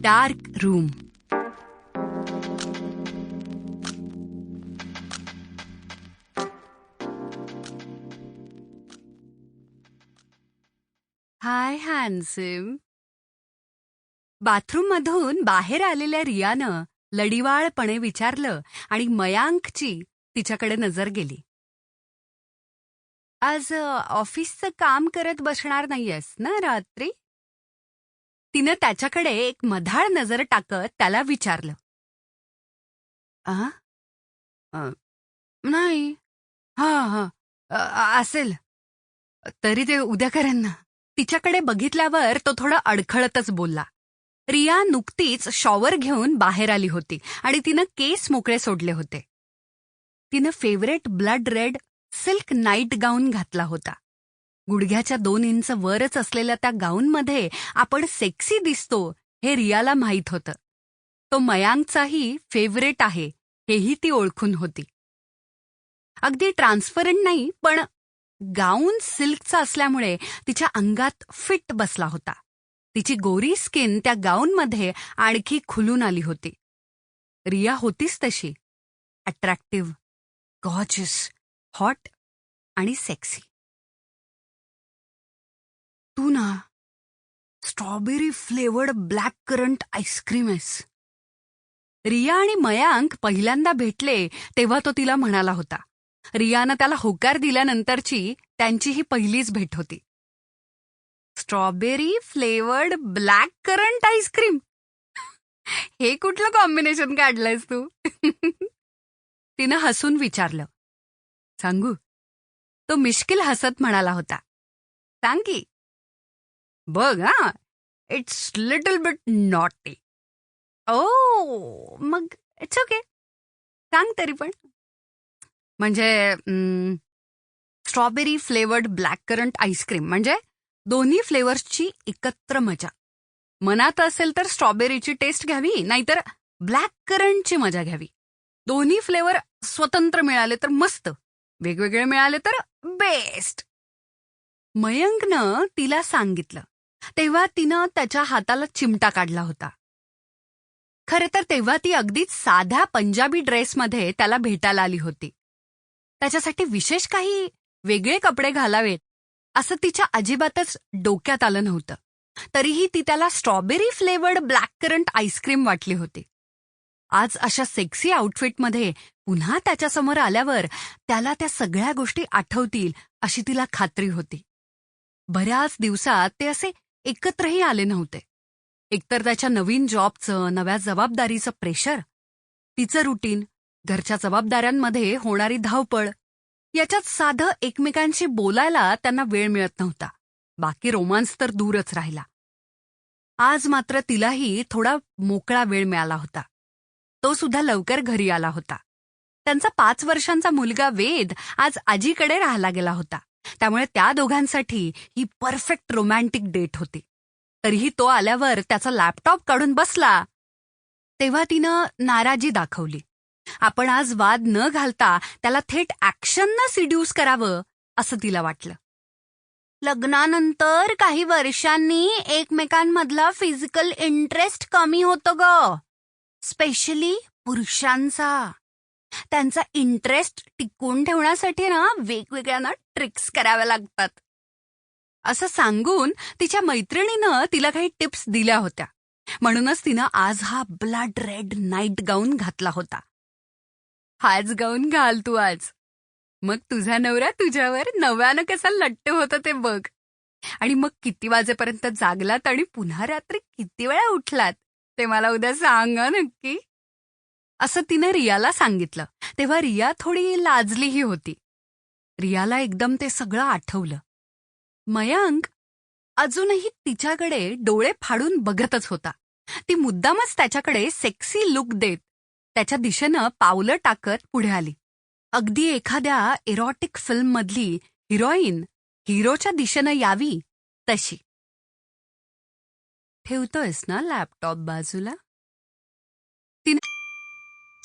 Dark room hi handsome bathroom मधून बाहेर आलेल्या रियानं लडिवाळपणे विचारलं आणि मयांकची तिच्याकडे नजर गेली. आज ऑफिसचं काम करत बसणार नाहीयेस ना रात्री? तिनं त्याच्याकडे एक मधाळ नजर टाकत त्याला विचारलं. आ? नाही. हा हा. असेल. तरी ते उद्या करेन ना. तिच्याकडे बघितल्यावर तो थोडा अडखळतच बोलला. रिया नुकतीच शॉवर घेऊन बाहेर आली होती आणि तिनं केस मोकळे सोडले होते. तिनं favourite blood red silk night gown घातला होता. गुडघ्याच्या दोन इंच वरच असलेल्या त्या गाऊनमध्ये आपण सेक्सी दिसतो हे रियाला माहीत होतं. तो मयांकचाही फेवरेट आहे हेही ती ओळखून होती. अगदी ट्रान्सपरंट नाही पण गाऊन सिल्कचा असल्यामुळे तिच्या अंगात फिट बसला होता. तिची गोरी स्किन त्या गाऊनमध्ये आणखी खुलून आली होती. रिया होतीच तशी. अट्रॅक्टिव्ह गॉजस हॉट आणि सेक्सी तू ना. Strawberry flavoured black currant ice cream आहेस. रिया आणि मयांक पहिल्यांदा भेटले तेव्हा तो तिला म्हणाला होता. रियानं त्याला होकार दिल्यानंतरची त्यांची ही पहिलीच भेट होती. Strawberry flavoured black currant ice cream हे कुठलं कॉम्बिनेशन काढलंयस तू? तिनं हसून विचारलं. सांगू. तो मिश्किल हसत म्हणाला होता. सांग की बघ हा. इट्स लिटल बिट नॉटी ओ मग इट्स ओके सांग तरी पण. म्हणजे strawberry flavoured black currant ice cream म्हणजे दोन्ही फ्लेवर्सची एकत्र मजा. मनात असेल तर स्ट्रॉबेरीची टेस्ट घ्यावी नाहीतर ब्लॅक करंटची मजा घ्यावी. दोन्ही फ्लेवर स्वतंत्र मिळाले तर मस्त. वेगवेगळे मिळाले तर बेस्ट मयंकनं तिला सांगितलं तेव्हा तिनं त्याच्या हाताला चिमटा काढला होता. खरं तर तेव्हा ती अगदीच साध्या पंजाबी ड्रेसमध्ये त्याला भेटायला आली होती. त्याच्यासाठी विशेष काही वेगळे कपडे घालावेत असं तिच्या अजिबातच डोक्यात आलं नव्हतं. तरीही ती त्याला strawberry flavoured black currant ice cream वाटली होती. आज अशा सेक्सी आउटफिटमध्ये पुन्हा त्याच्यासमोर आल्यावर त्याला त्या सगळ्या गोष्टी आठवतील अशी तिला खात्री होती. बऱ्याच दिवसात ते असे एकत्रही आले नव्हते. एकतर त्याच्या नवीन जॉबचं नव्या जबाबदारीचं प्रेशर तिचं रुटीन घरच्या जबाबदाऱ्यांमध्ये होणारी धावपळ याच्यात साधं एकमेकांशी बोलायला त्यांना वेळ मिळत नव्हता. बाकी रोमांस तर दूरच राहिला. आज मात्र तिलाही थोडा मोकळा वेळ मिळाला होता. तो सुद्धा लवकर घरी आला होता. त्यांचा पाच वर्षांचा मुलगा वेद आज आजीकडे राहायला गेला होता. त्यामुळे त्या दोघांसाठी ही परफेक्ट रोमॅन्टिक डेट होती. तरीही तो आल्यावर त्याचा लॅपटॉप काढून बसला. तेव्हा तिनं नाराजी दाखवली. आपण आज वाद न घालता त्याला थेट ऍक्शननं सिड्यूस करावं असं तिला वाटलं. लग्नानंतर काही वर्षांनी एकमेकांमधला फिजिकल इंटरेस्ट कमी होतो ग. स्पेशली पुरुषांचा. त्यांचा इंटरेस्ट टिकून ठेवण्यासाठी ना वेगवेगळ्या ना ट्रिक्स कराव्या लागतात. असं सांगून तिच्या मैत्रिणीनं तिला काही टिप्स दिल्या होत्या. म्हणूनच तिनं आज हा ब्लड रेड नाईट गाऊन घातला होता. हाच गाऊन घाल तू आज. मग तुझा नवरा तुझ्यावर नव्यानं कसा लट्ट होतं ते बघ. आणि मग किती वाजेपर्यंत जागलात आणि पुन्हा रात्री किती वेळा उठलात ते मला उद्या सांग नक्की. असं तिनं रियाला सांगितलं. तेव्हा रिया थोडी लाजलीही होती. रियाला एकदम ते सगळं आठवलं. मयांक अजूनही तिच्याकडे डोळे फाडून बघतच होता. ती मुद्दामच त्याच्याकडे सेक्सी लुक देत त्याच्या दिशेनं पावलं टाकत पुढे आली. अगदी एखाद्या एरॉटिक फिल्म मधली हिरोईन हिरोच्या दिशेनं यावी तशी. ठेवतोयस ना लॅपटॉप बाजूला?